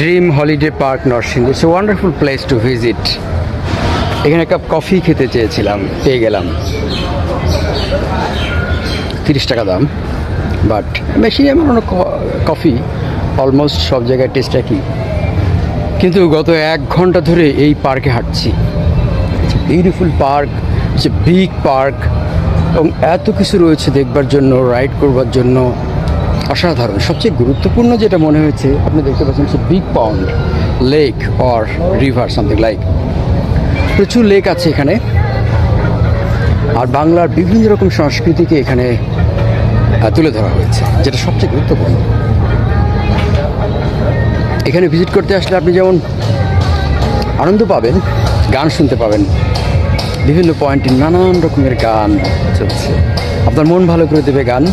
Dream holiday park Narsingdi it's a wonderful place to visit এখানে cup coffee খেতে চেয়েছিলাম, পেয়ে গেলাম। তিরিশ টাকা দাম বাট বেশি এমন কফি অলমোস্ট সব জায়গায় টেস্ট একই। কিন্তু গত এক ঘণ্টা ধরে এই পার্কে হাঁটছি। Beautiful park it's big park এবং এত কিছু রয়েছে দেখবার জন্য রাইড করবার জন্য। অসাধারণ। সবচেয়ে গুরুত্বপূর্ণ যেটা মনে হয়েছে, আপনি দেখতে পাচ্ছেন সে big pond lake or river something like প্রচুর লেক আছে এখানে। আর বাংলার বিভিন্ন রকম সংস্কৃতিকে এখানে তুলে ধরা হয়েছে, যেটা সবচেয়ে গুরুত্বপূর্ণ। এখানে ভিজিট করতে আসলে আপনি যেমন আনন্দ পাবেন, গান শুনতে পাবেন, বিভিন্ন পয়েন্টে নানান রকমের গান চলছে। আপনার মন ভালো করে দেবে গান।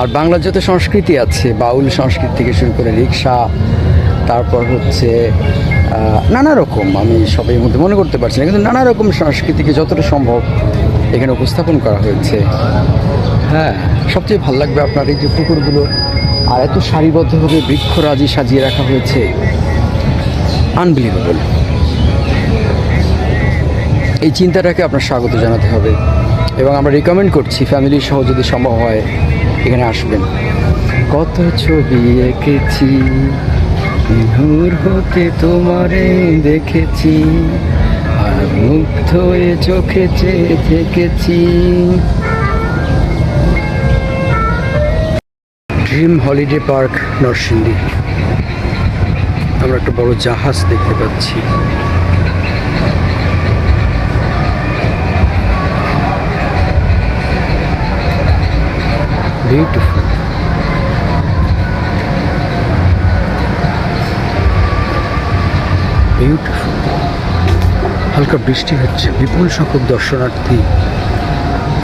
আর বাংলার যত সংস্কৃতি আছে, বাউল সংস্কৃতি থেকে শুরু করে রিক্সা, তারপর হচ্ছে নানা রকম আমি সবাই মধ্যে মনে করতে পারছি না, কিন্তু নানা রকম সংস্কৃতিকে যতটা সম্ভব এখানে উপস্থাপন করা হয়েছে। হ্যাঁ সবচেয়ে ভালো লাগবে আপনার এই যে পুকুরগুলো, আর এত সারিবদ্ধভাবে বৃক্ষরাজি সাজিয়ে রাখা হয়েছে। আনবিলিভেবল এই চিন্তাটাকে আপনার স্বাগত জানাতে হবে এবং আমরা রিকমেন্ড করছি ফ্যামিলি সহ যদি সম্ভব হয় এখানে আসবেন। কত ছবি এঁকেছি নূর হতে তোমারে দেখেছি আর মুগ্ধ হয়ে চোখে চেয়ে থেকেছি। Dream holiday park Narsingdi. আমরা একটা বড় জাহাজ দেখতে পাচ্ছি। বিউটিফুল বিউটিফুল হালকা বৃষ্টি হচ্ছে। বিপুল সংখ্যক দর্শনার্থী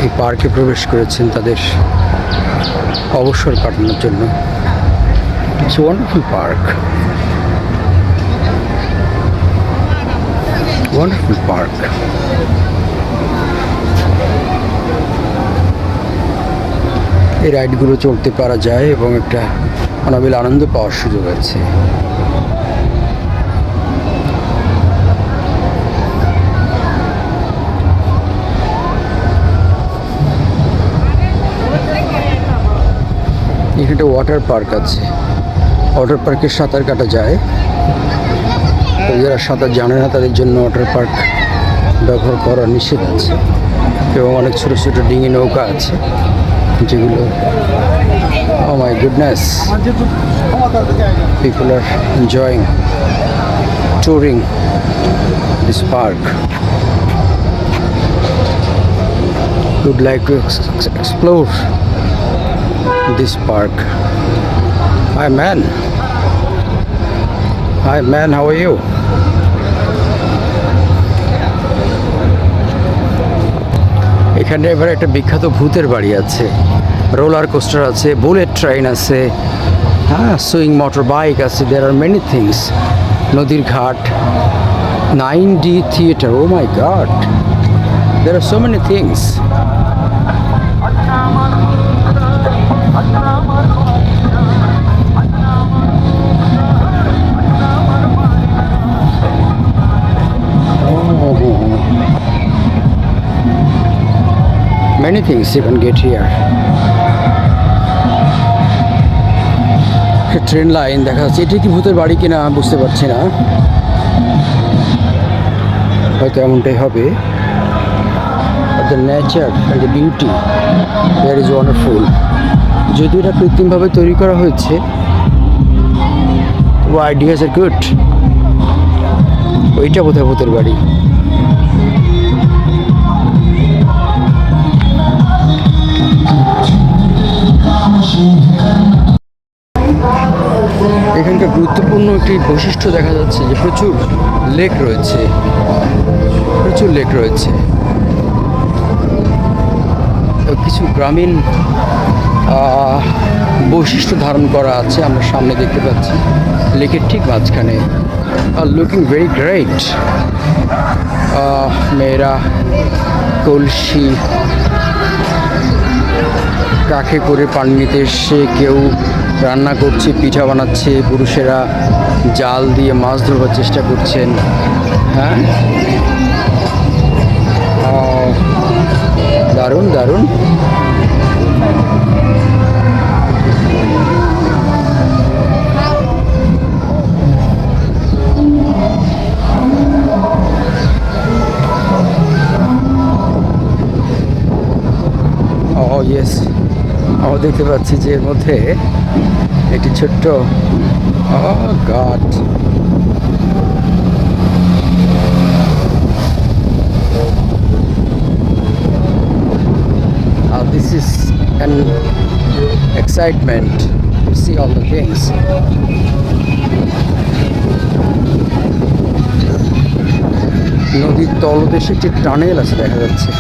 এই পার্কে প্রবেশ করেছেন তাদের অবসর কাটানোর জন্য। It's wonderful park wonderful park এই রাইডগুলো চলতে পারা যায় এবং একটা অনাবিল আনন্দ পাওয়ার সুযোগ আছে। এখানে ওয়াটার পার্ক আছে। ওয়াটার পার্কে সাঁতার কাটা যায়। যারা সাঁতার জানে না, তাদের জন্য ওয়াটার পার্ক ব্যবহার করা নিষেধ আছে। এবং অনেক ছোটো ছোটো ডিঙি নৌকা আছে। যেগুলো my goodness people are enjoying touring this park would like to explore this park hi man hi man how you এখানে এবার একটা বিখ্যাত ভূতের বাড়ি আছে। রোলার কোস্টার আছে বুলেট ট্রেন আছে হ্যাঁ সুইং মোটর বাইক আছে দেয়ার আর মেনি থিংস নদীর ঘাট nine D theatre oh my god there are so many things Many things you can get here. Train line দেখা যাচ্ছে। এটি কি ভূতের বাড়ি কিনা বুঝতে পারছি না। হয়তো এমনটাই হবে। The nature and the beauty there is wonderful যদিও এটা কৃত্রিমভাবে তৈরি করা হয়েছে তবু আইডিয়াস আর গুড ওইটা বোধহয় ভূতের বাড়ি। এখানকার গুরুত্বপূর্ণ একটি বৈশিষ্ট্য দেখা যাচ্ছে যে প্রচুর লেক রয়েছে। প্রচুর লেক রয়েছে। কিছু গ্রামীণ বৈশিষ্ট্য ধারণ করা আছে আমরা সামনে দেখতে পাচ্ছি। লেকের ঠিক মাঝখানে। আর লুকিং ভেরি গ্রেট মেয়েরা কলসি, কাখে করে পানি নিতে এসে কেউ রান্না করছে পিঠা বানাচ্ছে পুরুষেরা জাল দিয়ে মাছ ধরবার চেষ্টা করছেন। হ্যাঁ? দারুণ দারুণ। আমরা দেখতে পাচ্ছি যে এর মধ্যে একটি ছোট্ট this is an excitement to see all the things. নদীর তলদেশে একটি টানেল আছে, দেখা যাচ্ছে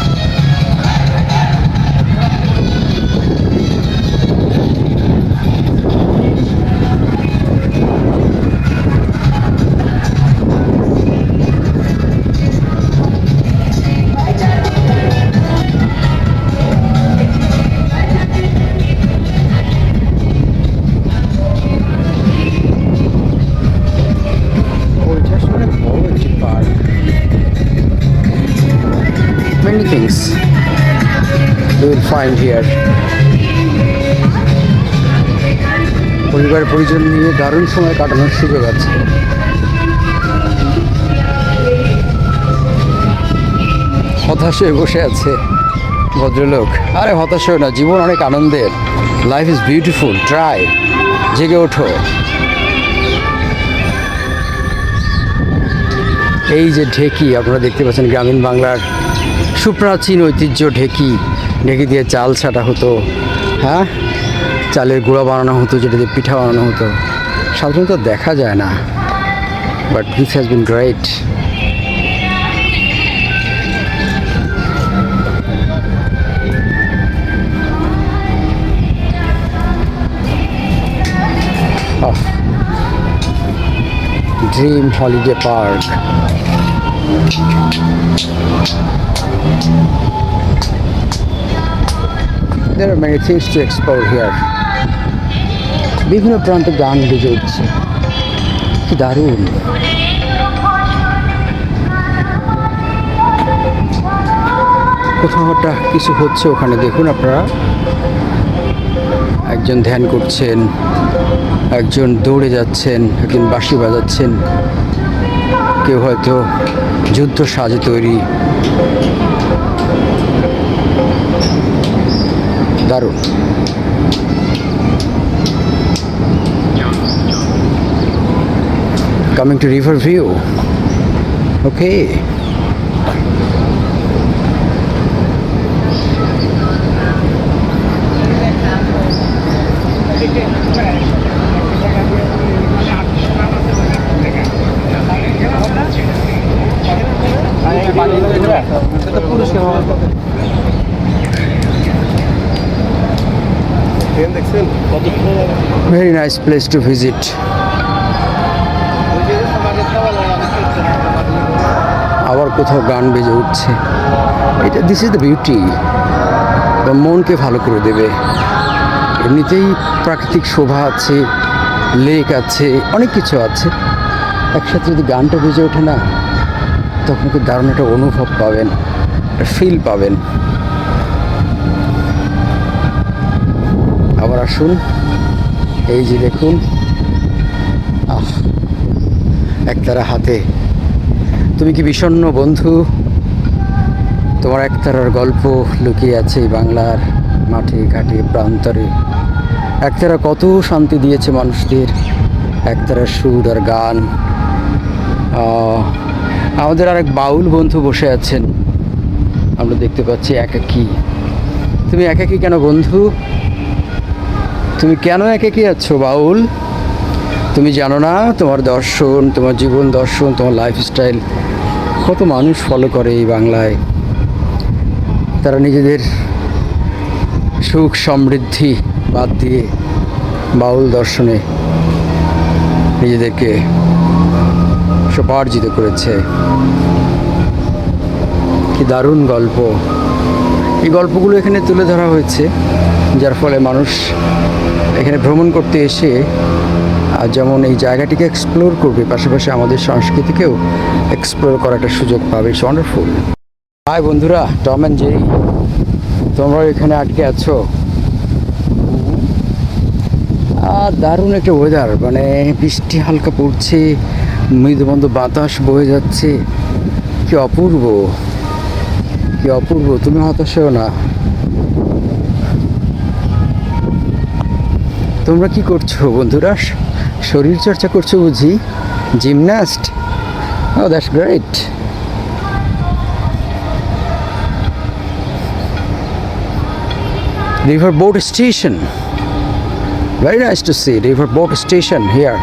find here. পরিবার পরিজন নিয়ে দারুণ সময় কাটানোর সুযোগ আছে। হতাশ হয়ে বসে আছে ভদ্রলোক। আরে হতাশ হয়ে না, জীবন অনেক আনন্দের। লাইফ ইজ বিউটিফুল ট্রাই জেগে ওঠো। এই যে ঢেকি, আপনারা দেখতে পাচ্ছেন গ্রামীণ বাংলার সুপ্রাচীন ঐতিহ্য ঢেকি। ঢেকি দিয়ে চাল ছাটা হতো হ্যাঁ? চালের গুঁড়া বানানো হতো, যেটা দিয়ে পিঠা বানানো হতো। সাধারণত দেখা যায় না but this has been great dream holiday park There are many things to here. বিভিন্ন প্রান্তে গান বেজে উঠছে। কি দারুণ। কোথাও একটা কিছু হচ্ছে ওখানে, দেখুন আপনারা। একজন ধ্যান করছেন, একজন দৌড়ে যাচ্ছেন, একজন বাঁশি বাজাচ্ছেন। কেউ হয়তো যুদ্ধ সাজে তৈরি। দারুণ। Coming to river view okay train দেখছেন কত সুন্দর লাগে খাওয়া লাগে আমি খেলছি না আবার কোথাও গান বেজে উঠছে। এটা দিস ইজ দ্য বিউটি মনকে ভালো করে দেবে। এমনিতেই প্রাকৃতিক শোভা আছে লেক আছে, অনেক কিছু আছে। একসাথে যদি গানটা বেজে ওঠে না, তখন কি দারুণ একটা অনুভব পাবেন ফিল পাবেন। আবার আসুন। এই যে দেখুন। আহ, একতারা হাতে। তুমি কি বিষণ্ণ বন্ধু? তোমার একতারার গল্প লুকিয়ে আছে বাংলার মাঠে, ঘাটে, প্রান্তরে। একতারা কত শান্তি দিয়েছে মানুষদের। একতারার সুর আর গান। আমাদের আরেক বাউল বন্ধু বসে আছেন। আমরা দেখতে পাচ্ছি একাকী। তুমি একাকী কেন বন্ধু? তুমি কেন একাকী আছো, বাউল? তুমি জানো না তোমার দর্শন, তোমার জীবন দর্শন, তোমার লাইফস্টাইল কত মানুষ ফলো করে এই বাংলায়? তারা নিজেদের সুখ সমৃদ্ধি বাদ দিয়ে বাউল দর্শনে নিজেদেরকে সোপার্জিত করেছে। কি দারুণ গল্প। এই গল্পগুলো এখানে তুলে ধরা হয়েছে। যার ফলে মানুষ এখানে ভ্রমণ করতে এসে আর যেমন এই জায়গাটিকে এক্সপ্লোর করবে, পাশাপাশি আমাদের সংস্কৃতিকেও এক্সপ্লোর করার একটা সুযোগ পাবে। ইটস ওয়ান্ডারফুল হাই বন্ধুরা টম অ্যান্ড জেরি তোমরা এখানে আটকে আছো? দারুণ একটা ওয়েদার মানে বৃষ্টি হালকা পড়ছে, মৃদুমন্দ বাতাস বয়ে যাচ্ছে। কি অপূর্ব কি অপূর্ব, তুমি হতাশ না। তোমরা কি করছ বন্ধুরা? শরীর চর্চা করছ বুঝি? Gymnast? Oh that's great river boat station very nice to see river boat station here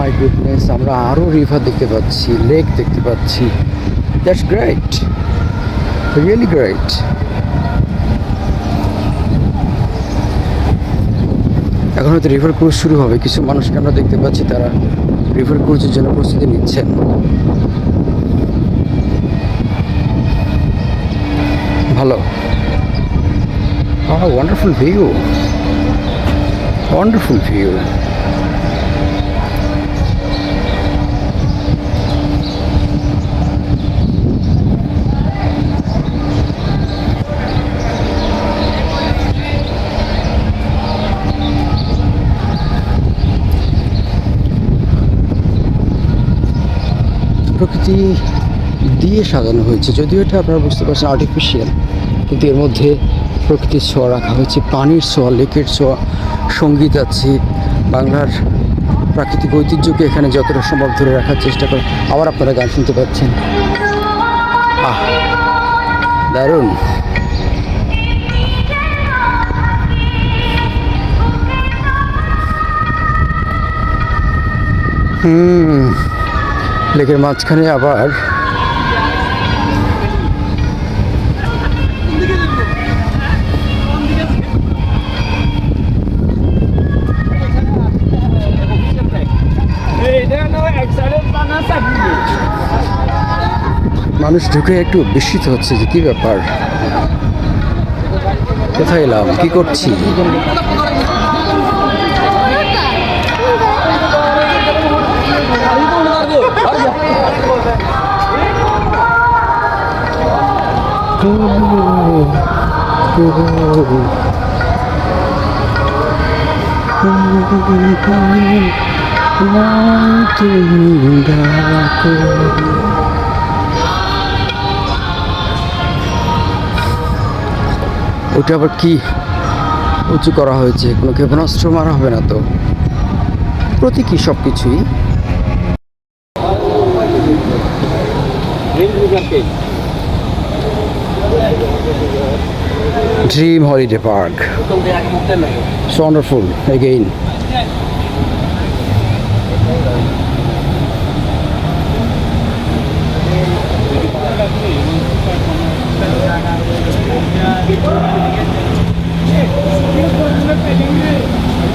My goodness, আমরা আরও রিভার দেখতে পাচ্ছি লেক দেখতে পাচ্ছি। দ্যাটস গ্রেট রিয়েলি গ্রেট এখন হয়তো রিভার ক্রুজ শুরু হবে। কিছু মানুষকে আমরা দেখতে পাচ্ছি, তারা রিভার ক্রুজের জন্য প্রস্তুতি নিচ্ছেন। ভালো। ওয়ান্ডারফুল ভিউ ওয়ান্ডারফুল ভিউ প্রকৃতি দিয়ে সাজানো হয়েছে। যদিও এটা আপনারা বুঝতে পারছেন আর্টিফিশিয়াল কিন্তু এর মধ্যে প্রকৃতির ছোঁয়া রাখা হয়েছে, পানির ছোঁয়া, লেকের ছোঁয়া, সংগীত আছে, বাংলার প্রাকৃতিক ঐতিহ্যকে এখানে যতটা সম্ভব ধরে রাখার চেষ্টা করে। আবার আপনারা গান শুনতে পাচ্ছেন। দারুণ। হুম। লেকের মাঝখানে আবার মানুষ ঢুকে একটু বিস্মিত হচ্ছে যে কি ব্যাপার? কোথায় এলাম? কি করছি? তুমি ডাকো ওটা আবার কি? উঁচু করা হয়েছে, কোনো ক্ষেপণাস্ত্র মারা হবে না তো। প্রতীকী সব কিছুই dream holiday park wonderful again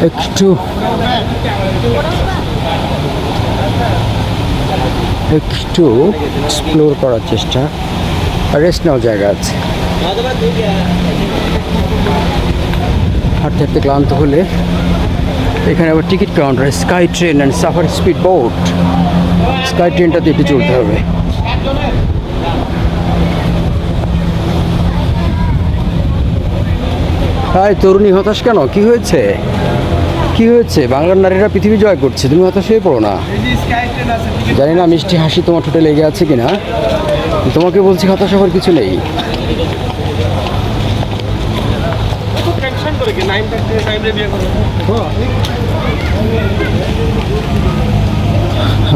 একটু একটু এক্সপ্লোর করার চেষ্টা। রেস্ট নেওয়ার জায়গা আছে। হাঁটতে হাঁটতে ক্লান্ত হলে এখানে আবার ticket counter sky train and safari speed boat. Sky ট্রেনটাতে একটু চলতে হবে। হাই, তরুণী, হতাশ কেন? কি হয়েছে? কি হয়েছে? বাংলার নারীরা পৃথিবী জয় করছে। তুমি হতাশ হয়ে পড়ো না। জানি না মিষ্টি হাসি তোমার ঠোঁটে লেগে আছে কিনা। তোমাকে বলছি হতাশ হওয়ার কিছু নেই।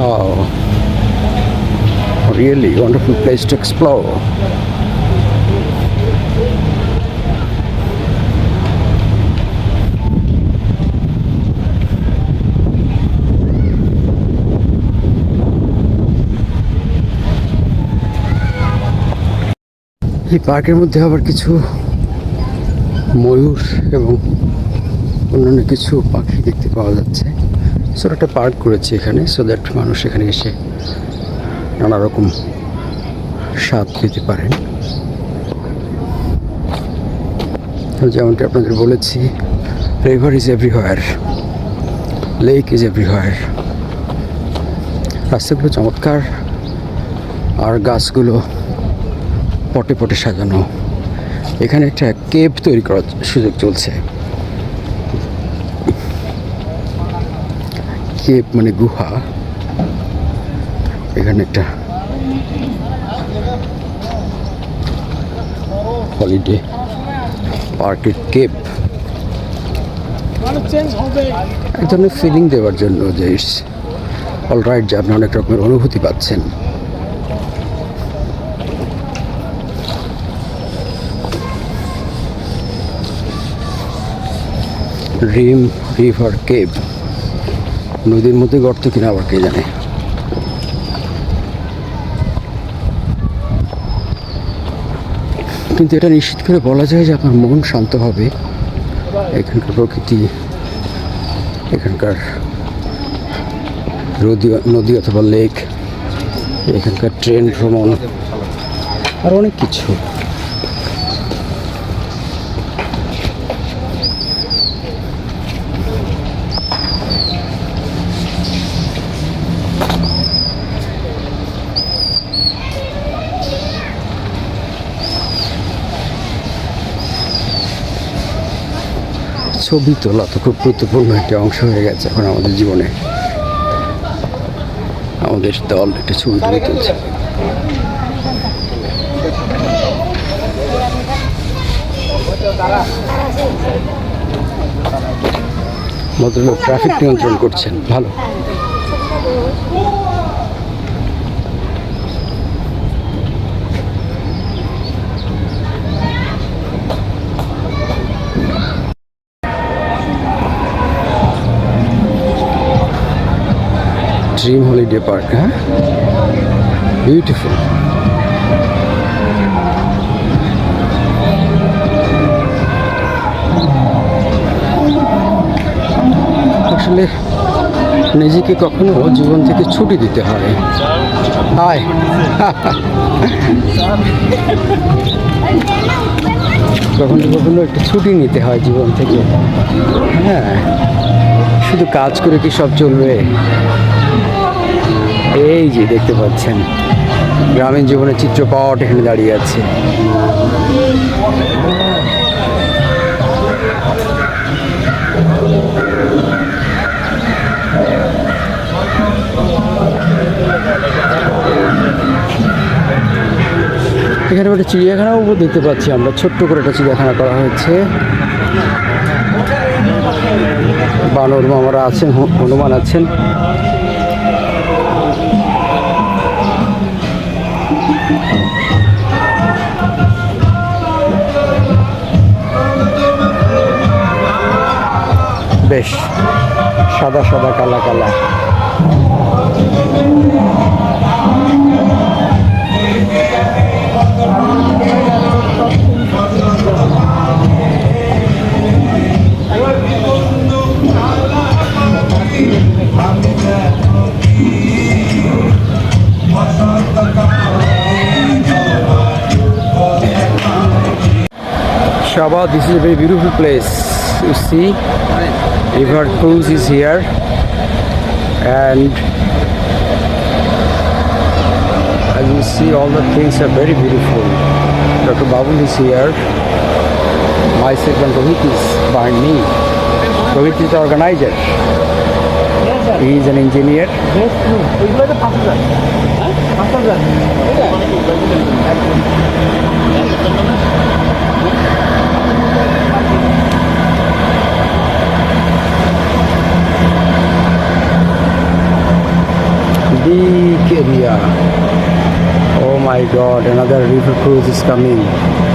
Oh, really wonderful place to explore. এই পার্কের মধ্যে আবার কিছু ময়ূর এবং অন্যান্য কিছু পাখি দেখতে পাওয়া যাচ্ছে। ছোট একটা পার্ক করেছে এখানে সো দ্যাট মানুষ এখানে এসে নানা রকম স্বাদ পেতে পারেন। যেমনটি আপনাদের বলেছি river is everywhere lake is everywhere রাস্তাগুলো চমৎকার, আর গাছগুলো পটে পটে সাজানো। এখানে একটা কেভ তৈরি করার সুযোগ চলছে। কেভ মানে গুহা। এখানে একটা হলিডে পার্কের কেপ এক ধরনের ফিলিং দেওয়ার জন্য যে ইটস অল রাইট যে আপনি অনেক রকমের অনুভূতি পাচ্ছেন। Rim river cave. নদীর মধ্যে গর্ত কিনা আবার কে জানে? কিন্তু এটা নিশ্চিত করে বলা যায় যে আপনার মন শান্ত হবে। এখানকার প্রকৃতি, এখানকার নদী নদী অথবা লেক, এখানকার ট্রেন ভ্রমণ, আর অনেক কিছু। ছবি তোলা তো খুব গুরুত্বপূর্ণ একটি অংশ হয়ে গেছে এখন আমাদের জীবনে। আমাদের দল একটা ছবি তুলে তুলছে। ভদ্রলোক ট্রাফিক নিয়ন্ত্রণ করছেন, ভালো। ড্রিম হলিডে পার্ক হ্যাঁ বিউটিফুল আসলে নিজেকে কখনো জীবন থেকে ছুটি দিতে হয়। হায় কখনো কখনো একটু ছুটি নিতে হয় জীবন থেকে। হ্যাঁ। শুধু কাজ করে কি সব চলবে? এই যে দেখতে পাচ্ছেন, গ্রামীণ জীবনের চিত্রপট এখানে দাঁড়িয়ে আছে। এখানে একটা চিড়িয়াখানাও দেখতে পাচ্ছি আমরা, ছোট্ট করে একটা চিড়িয়াখানা করা হয়েছে। বানর মামারা আছেন, হনুমান আছেন। বেশ সাদা সাদা কালা কালা। Wow, this is a very beautiful place. You see, river cruise is here, and as you see, all the things are very beautiful. Dr. Babul is here. Myself and Rohit is behind me. Rohit is the organizer. He is an engineer. Yes, god, another river cruise is coming.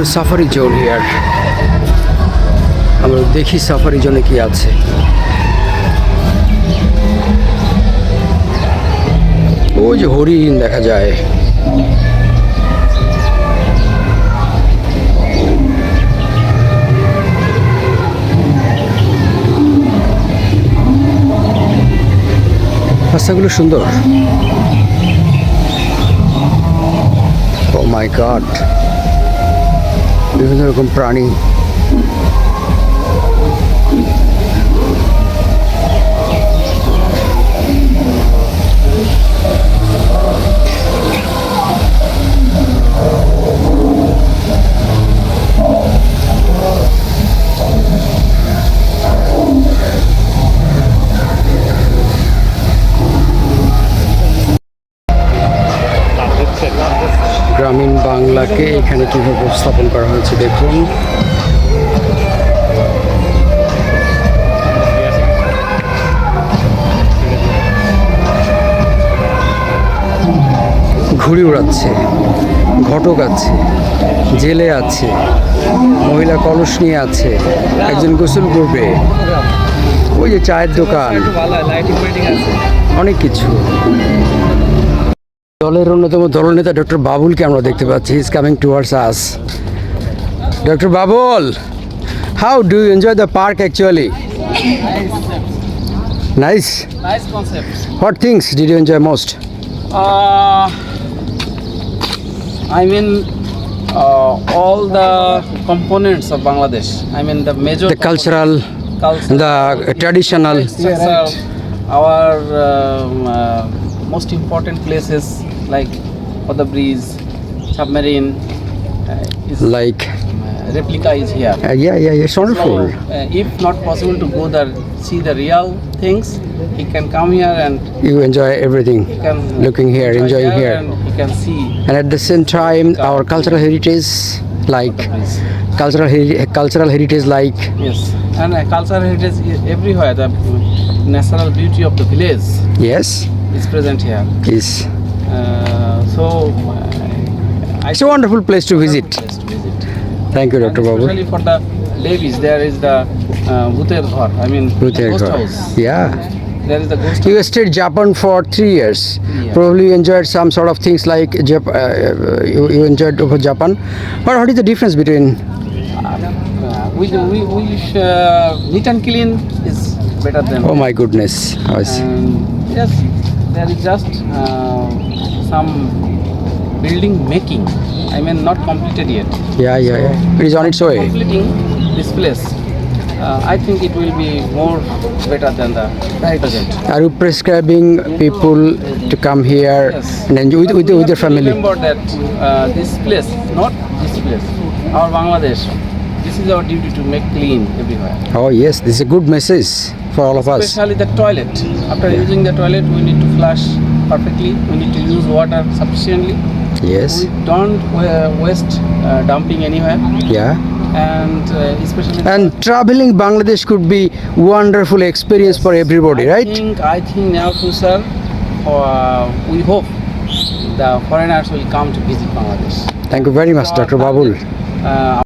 To safari zone here আমরা দেখি safari জোনে কি আছে। ওই যে হরিণ দেখা যায়। রাস্তাগুলো সুন্দর। ও মাই গড বিভিন্ন রকম প্রাণী এখানে কীভাবে উপস্থাপন করা হয়েছে, দেখুন। ঘুড়ি উড়াচ্ছে, ঘটক আছে, জেলে আছে, মহিলা কলস নিয়ে আছে, একজন গোসল করবে। ওই যে চায়ের দোকান। অনেক কিছু। দলের অন্যতম দলনেতা ডক্টর বাবুলকে আমরা দেখতে পাচ্ছি। Is coming towards us doctor Babul how do you enjoy the park actually nice what things did you enjoy most I mean all the components of Bangladesh. I mean, the major cultural culture, the traditional structure, our um, uh, most important places like for the submarine. Uh, is, like uh, replica is here. Uh, yeah, yeah, it's wonderful. So, uh, if not possible to go there, see the real things, he can come here and you enjoy everything. He can looking here, enjoy enjoying here, and he can see. And at the same time, our cultural heritage, like cultural heri- cultural heritage, like yes, and uh, cultural heritage is everywhere. The natural beauty of the village. Yes, is present here. Yes. So, uh, I it's a wonderful place to visit place to visit. thank you dr babu especially for the ladies, there is the uh, Bhuter Ghar. I mean, Bhuter ghost house. yeah There is the ghost you house. stayed japan for three years Yeah. probably you enjoyed some sort of things like Jap- uh, you, you enjoyed over japan but what is the difference between Uh, we, we, we uh, neat and clean is better than. oh my goodness see. Yes, there is just uh, some building making. I mean, not completed yet. yeah yeah yeah it is on its way Completing this place, uh, I think it will be more better than the present. are you prescribing people to come here Yes. and enjoy with, with, with their have to family Remember that uh, this place, not this place, our Bangladesh. This is our duty to make clean everywhere. oh yes this is a good message for all of us Especially the toilet. After using the toilet, we need to flush perfectly. We need to use water sufficiently. yes We don't wa- waste uh, dumping anywhere, yeah and uh, especially. And traveling Bangladesh could be wonderful experience for everybody, I right? think I think now For uh, we hope the foreigners will come to visit Bangladesh. Thank you very much, Dr. Babul. Uh,